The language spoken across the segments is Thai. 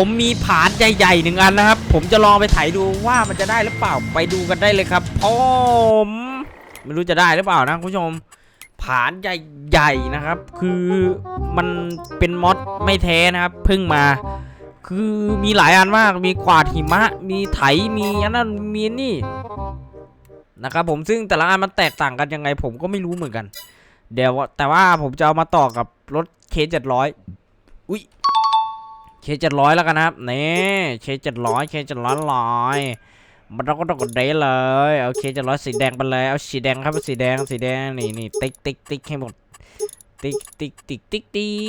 ผมมีผานใหญ่ๆหนึ่งอันนะครับ ผมจะลองไปไถดูว่ามันจะได้หรือเปล่าไปดูกันได้เลยครับผมไม่รู้จะได้หรือเปล่านะคุณผู้ชม ผานใหญ่ๆนะครับ คือมันเป็นมอดไม่แท้นะครับเพิ่งมา คือมีหลายอันมากมีกวาดหิมะ มีไถมีอันนั้นมีนี่นะครับผมซึ่งแต่ละอันมันแตกต่างกันยังไง ผมก็ไม่รู้เหมือนกัน เดี๋ยวแต่ว่าผมจะเอามาต่อกับรถเคเจ็ดร้อยอุ้ย เคเจ็ดร้อยแล้วกันนะครับนี่เคเจ็ดร้อยเคเจ็ดร้อยลอยมันเราก็ต้องกดได้เลยเอาเคเจ็ดร้อยสีแดงไปเลยเอาสีแดงครับสีแดงสีแดงนี่นี่ติ๊กติ๊กติ๊กให้หมดติ๊กติ๊กติ๊กติ๊กติ๊ก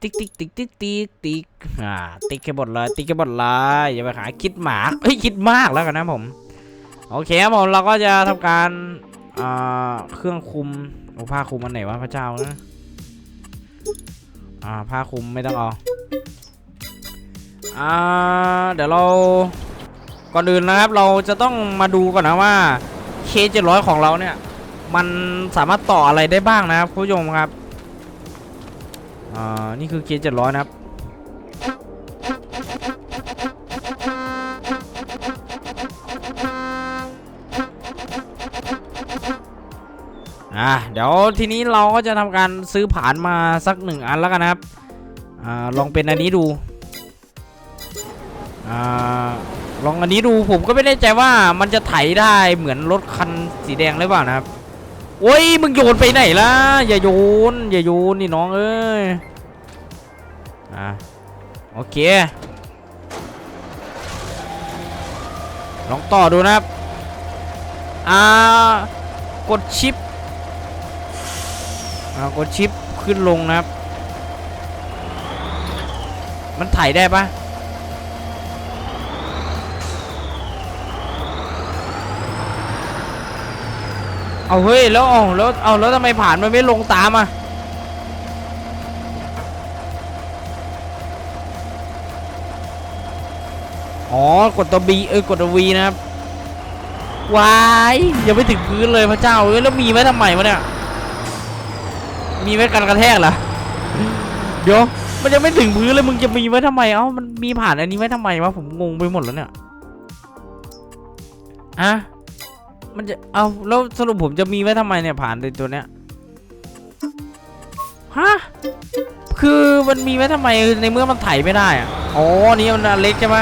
ติ๊กติ๊กติ๊กติ๊กติ๊กติ๊กอ่าติ๊กแค่หมดเลยติ๊กแค่หมดเลยอย่าไปหาคิดหมากเฮ้ยคิดมากแล้วกันนะผมโอเคครับผมเราก็จะทำการอ่าเครื่องคุมโอ้ผ้าคุมอันไหนวะพระเจ้านะอ่าผ้าคุมไม่ต้องเอา อ่าเดี๋ยวเราก่อนอื่นนะครับเราจะต้องมาดูก่อนนะว่าเคเจ็ดร้อยของเราเนี่ย มันสามารถต่ออะไรได้บ้างนะครับคุณผู้ชมครับอ่านี่คือเกียร์เจ็ดร้อยนะครับอ่าเดี๋ยวทีนี้เราก็จะทำการซื้อผ่านมาสักหนึ่งอันแล้วกันนะครับอ่าลองเป็นอันนี้ดู อ่าลองอันนี้ดูผมก็ไม่แน่ใจว่ามันจะไถได้เหมือนรถคันสีแดงหรือเปล่านะครับโอ้ยมึงโยนไปไหนล่ะอย่าโยนอย่าโยนนี่น้องเอ้ยอะโอเค ลองต่อดูนะครับอ่ากดชิปอ่ากดชิปขึ้นลงนะครับ มันถ่ายได้ปะ เอาเฮ้ยแล้วเอาแล้วเอาแล้วทำไมผ่านมันไม่ลงตามอะอ๋อกดตัว B เอ้ยกดตัว V นะครับวายยังไม่ถึงพื้นเลยพระเจ้าเอ้ยแล้วมีไว้ทำไมวะเนี่ยมีไว้กันกระแทกเหรอเดี๋ยวมันยังไม่ถึงพื้นเลยมึงจะมีไว้ทำไมเอ้ามันมีผ่านอันนี้ไว้ทำไมวะผมงงไปหมดแล้วเนี่ยอะ มันจะเอาแล้วสรุปผมจะมีไว้ทำไมเนี่ยผ่านในตัวเนี้ยฮะคือมันมีไว้ทำไมในเมื่อมันไถไม่ได้อะอ๋อนี่มันอันเล็กใช่ไหม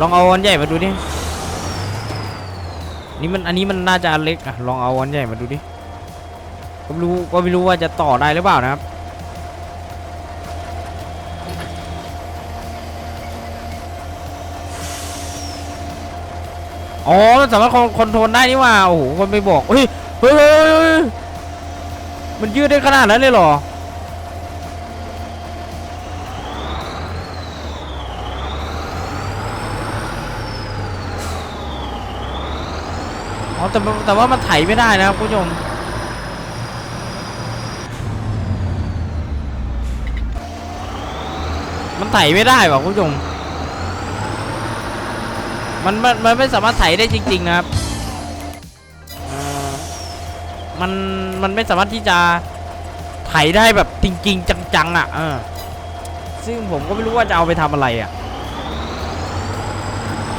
ลองเอาอันใหญ่มาดูดินี่มันอันนี้มันน่าจะอันเล็กอะลองเอาอันใหญ่มาดูดิก็ไม่รู้ก็ไม่รู้ว่าจะต่อได้หรือเปล่านะครับ อ๋อมันสามารถคอนโทรลได้นี่ว่าโอ้โหคนไม่บอกเฮ้ยเฮ้ยเฮ้ยมันยืดได้ขนาดนั้นเลยเหรออ๋อแต่แต่ว่ามันไถไม่ได้นะครับคุณผู้ชมมันไถไม่ได้ว่ะคุณผู้ชม มันมันมันไม่สามารถไถได้จริง ๆ นะครับมันมันไม่สามารถที่จะไถได้แบบจริง ๆ จังๆอะเออซึ่งผมก็ไม่รู้ว่าจะเอาไปทำอะไรอะ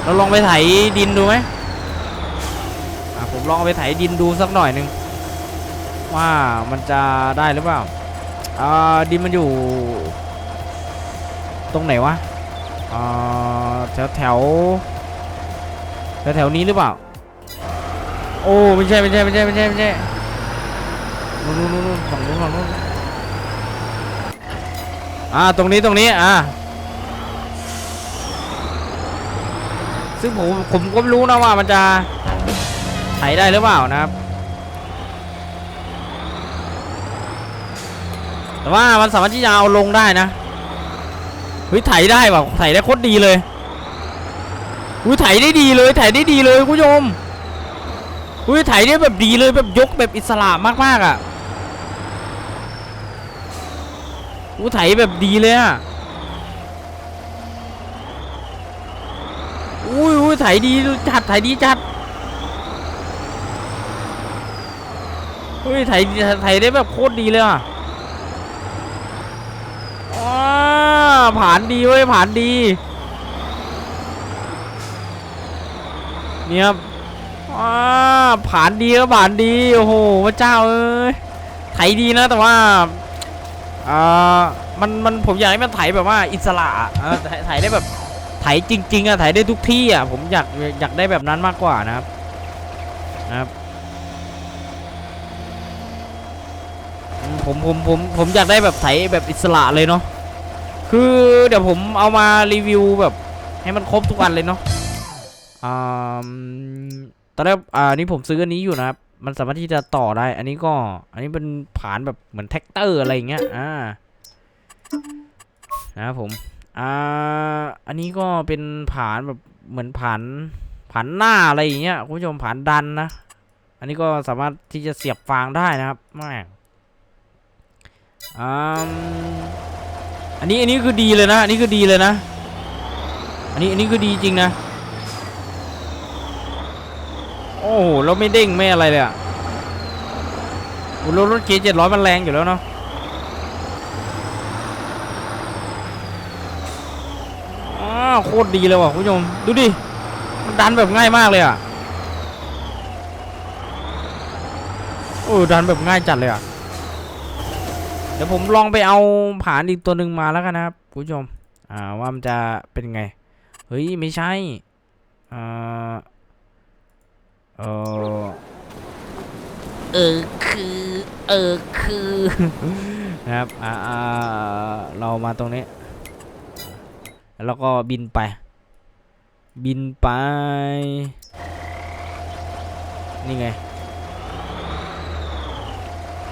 เราลองไปไถดินดูไหมอะผมลองเอาไปไถดินดูสักหน่อยหนึ่งว่ามันจะได้หรือเปล่าอ่าดินมันอยู่ ตรงไหนวะอ่าแถวแถว แถวแถวนี้หรือเปล่า โอ้ไม่ใช่ไม่ใช่ไม่ใช่ไม่ใช่ไม่ใช่นู่นนู่นนู่นฝั่งนู้นฝั่งนู้นอ่าตรงนี้ตรงนี้อ่าซึ่งผมผมก็ไม่รู้นะว่ามันจะไถได้หรือเปล่านะครับ แต่ว่ามันสามารถที่จะเอาลงได้นะเฮ้ยไถได้ว่ะไถได้โคตรดีเลย อุ้ยไถได้ดีเลยไถได้ดีเลยคุณผู้ชมอุ้ยไถได้แบบดีเลยแบบยกแบบอิสระมากๆอะอุ้ยไถแบบดีเลยอะอุ้ยอุ้ยไถดีจัดไถดีจัดเฮ้ยไถไถได้แบบโคตรดีเลยอะว้าผ่านดีเว้ยผ่านดี เนี่ยครับอ่าผ่านดีก็ผ่านดีโอ้โหพระเจ้าเอ้ยไถดีนะแต่ว่าอ่ามันมันผมอยากให้มันไถแบบว่าอิสระอะเออไถได้แบบไถจริง ๆอะไถได้ทุกที่อะผมอยากอยากได้แบบนั้นมากกว่านะครับนะครับผมผมผมผมอยากได้แบบไถแบบอิสระเลยเนาะคือเดี๋ยวผมเอามารีวิวแบบให้มันครบทุกวันเลยเนาะ อ่าตอนแรกอ่านี่ผมซื้ออันนี้อยู่นะครับ มันสามารถที่จะต่อได้ อันนี้ก็ อันนี้เป็นผานแบบเหมือนแท็กเตอร์อะไรอย่างเงี้ย อ่า นะครับผม อ่า อันนี้ก็เป็นผานแบบเหมือนผานผานหน้าอะไรอย่างเงี้ยคุณผู้ชมผานดันนะ อันนี้ก็สามารถที่จะเสียบฟางได้นะครับแม่อ่าอันนี้อันนี้คือดีเลยนะ อันนี้คือดีเลยนะ อันนี้อันนี้คือดีจริงนะ โอ้โหแล้วไม่เด้งไม่อะไรเลยอะอ้รถรถเกียร์เจ็ดร้อยมันแรงอยู่แล้วเนาะโคตรดีเลยว่ะคุณผู้ชมดูดิ มันดันแบบง่ายมากเลยอะโอ้ดันแบบง่ายจัดเลยอะเดี๋ยวผมลองไปเอาผานอีกตัวหนึ่งมาแล้วกันนะครับคุณผู้ชมอ่าว่ามันจะเป็นไง เฮ้ย ไม่ใช่อ่า เออเออคือ เออคือ นะครับอ่าอ่าเรามาตรงนี้ แล้วก็บินไป บินไป นี่ไง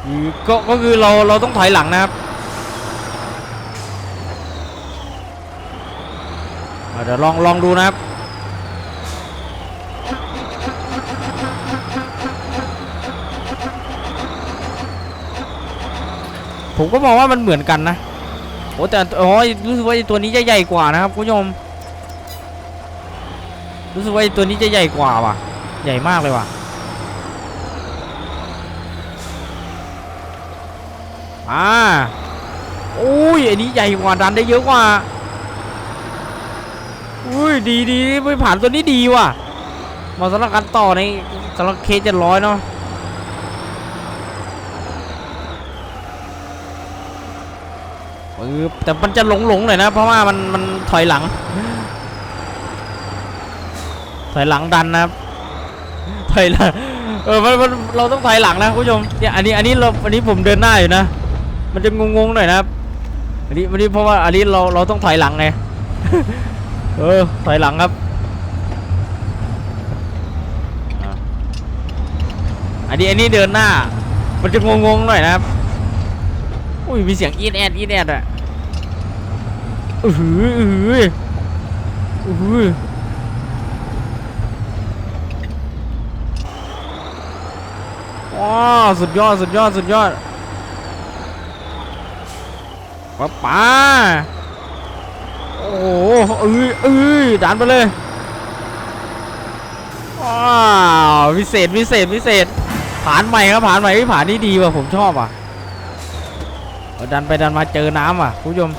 คือก็ก็คือเราเราต้องถอยหลังนะครับอ่าเดี๋ยวลองลองดูนะครับ ผมก็มองว่ามันเหมือนกันนะโอ้แต่โอ้ยรู้สึกว่าตัวนี้จะใหญ่กว่านะครับคุณผู้ชมรู้สึกว่าตัวนี้จะใหญ่กว่าว่ะ ใหญ่มากเลยว่ะอ่าโอ้ยอันนี้ใหญ่กว่าดันได้เยอะกว่าอุ้ยดีดีไม่ผ่านตัวนี้ดีว่ะมาสำหรับการต่อในสำหรับเคสเจ็ดร้อยเนาะ เออแต่มันจะหลงหลงๆหน่อยนะ เพราะว่ามันมันถอยหลัง ถอยหลังดันนะครับถอยหลังเออมันมันเราต้องถอยหลังนะคุณผู้ชมเนี่ยอันนี้อันนี้เราอันนี้ผมเดินหน้าอยู่นะ มันจะงงๆหน่อยนะครับอันนี้อันนี้เพราะว่าอันนี้เราเราต้องถอยหลังไงเออถอยหลังครับอันนี้อันนี้เดินหน้า มันจะงงๆหน่อยนะครับ อุ้ยมีเสียงอีดแอดอีดแอดอะอือหืออือหืออือหือว้าสุดยอดสุดยอดสุดยอดป้าป้าโอ้โหเอ้ยเอ้ยดันไปเลยว้าวพิเศษพิเศษพิเศษ ผ่านใหม่ครับผ่านใหม่ผ่านนี่ดีว่ะผมชอบอะ ดันไปดันมาเจอน้ำอะคุณผู้ชม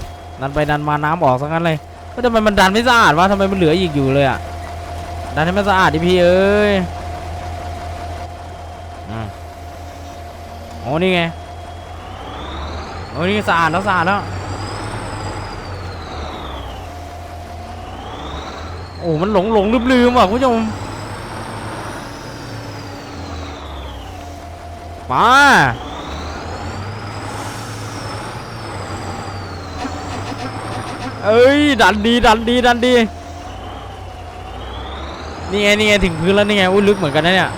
ดันไปดันมาน้ำออกซะงั้นเลยก็ทำไมมันดันไม่สะอาดวะทำไมมันเหลืออีกอยู่เลยอะดันให้มันสะอาดดิพี่เอ้ยอโอ้นี่ไงโอ้นี่สะอาดแล้วสะอาดแล้วโอ้มันหลงหลงลืมลืมๆว่ะคุณผู้ชมมา เอ้ยดันดีดันดีดันดีนี่ไงนี่ไงถึงพื้นแล้วนี่ไงอุ้ยลึกเหมือนกันนะเนี่ย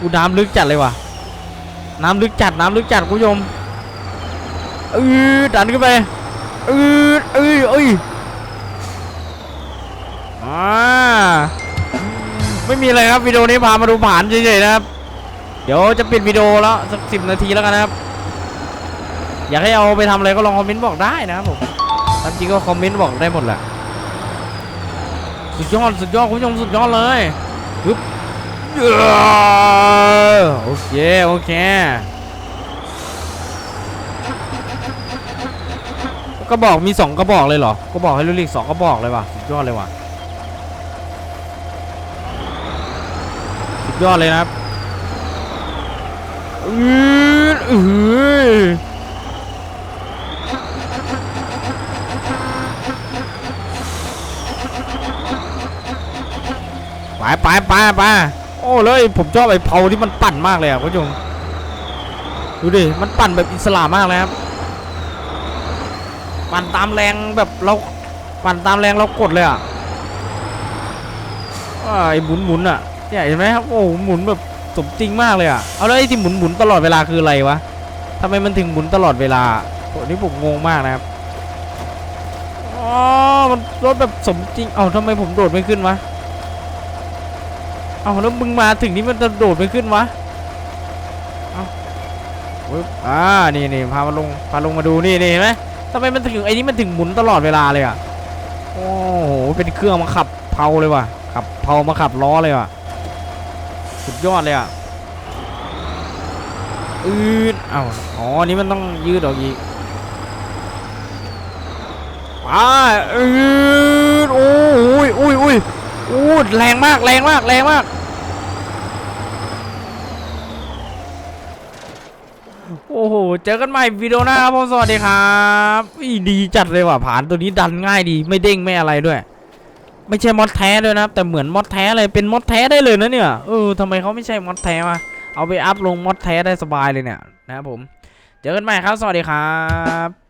อุ้ยน้ำลึกจัดเลยว่ะน้ำลึกจัดน้ำลึกจัดคุณผู้ชมเออดันขึ้นไปเออเอ้ยเอ้ยอ่าไม่มีอะไรครับวิดีโอนี้พามาดูผ่านเฉยๆนะครับ เดี๋ยวจะปิดวิดีโอแล้วสักสิบนาทีแล้วกันนะครับ อยากให้เอาไปทำอะไรก็ลองคอมเมนต์บอกได้นะครับผม ตามจริงก็คอมเมนต์บอกได้หมดแหละสุดยอดสุดยอดคุณผู้ชมสุดยอดเลยฮึบเย้โอเคโอเคโก็บอกมีสองกระบอกเลยเหรอก็บอกให้ลูลิกสองกระบอกเลยว่ะสุดยอดเลยว่ะสุดยอดเลยนะครับอืออือ ไปไปไปไปโอ้เลยผมชอบไอ้เผาที่มันปั่นมากเลยอะคุณผู้ชมดูดิมันปั่นแบบอิสระมากเลยครับปั่นตามแรงแบบเราปั่นตามแรงเรากดเลยอะไอ้หมุนหมุนอะเนี่ยเห็นไหมครับโอ้หหมุนแบบสมจริงมากเลยอะเอาแล้วไอ้ที่หมุนหมุนตลอดเวลาคืออะไรวะทำไมมันถึงหมุนตลอดเวลาโอ้นี่ผมงงมากนะครับอ๋อมันรถแบบสมจริงเอ้าทำไมผมโดดไม่ขึ้นวะ เอ้าแล้วมึงมาถึงนี่มันจะโดดไม่ขึ้นวะเอ้าอ่านี่นี่พามาลงพาลงมาดูนี่นี่เห็นไหมทำไมมันถึงไอ้นี้มันถึงหมุนตลอดเวลาเลยอะโอ้โหเป็นเครื่องมาขับเพาเลยว่ะขับเพามาขับล้อเลยว่ะสุดยอดเลยอะอืดเอ้าอ๋อนี่มันต้องยืดออกอีกอ่าอืดโอ้ยอุ้ยอุ้ย อู้ดแรงมากแรงมากแรงมากโอ้โห เจอกันใหม่วิดีโอหน้าครับผมสวัสดีครับอีดีจัดเลยว่ะผ่านตัวนี้ดันง่ายดี ไม่เด้งไม่อะไรด้วย ไม่ใช่มอดแท้ด้วยนะครับแต่เหมือนมอดแท้เลยเป็นมอดแท้ได้เลยนะเนี่ยเออทำไมเขาไม่ใช่มอดแท้วะเอาไปอัพลงมอดแท้ได้สบายเลยเนี่ยนะครับผม เจอกันใหม่ครับ สวัสดีครับ